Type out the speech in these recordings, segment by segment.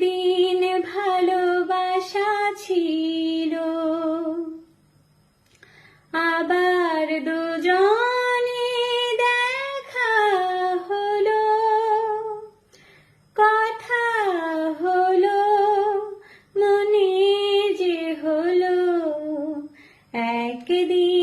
দিন ভালোবাসা ছিল। আবার দুজনে দেখা হলো। কথা হলো মনে যে হলো একদিন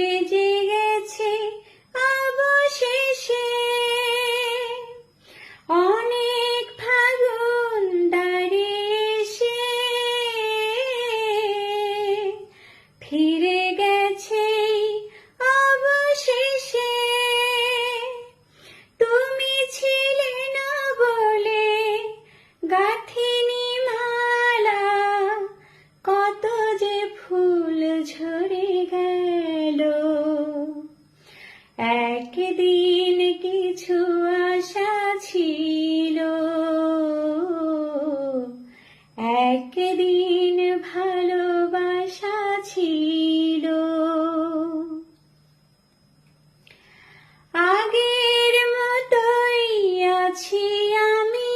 que একদিন কিছু আশা ছিল। একদিন ভালোবাসা ছিল। আগের মতোই আছি আমি।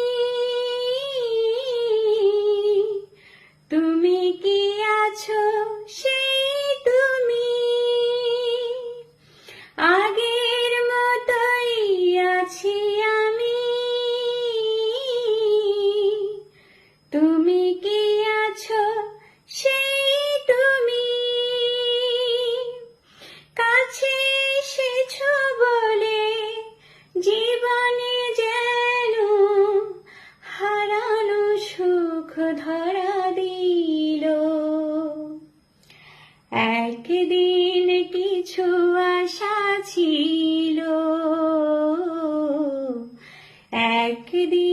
তুমি কি আছো সে একদিন কিছু আশা ছিল। একদিন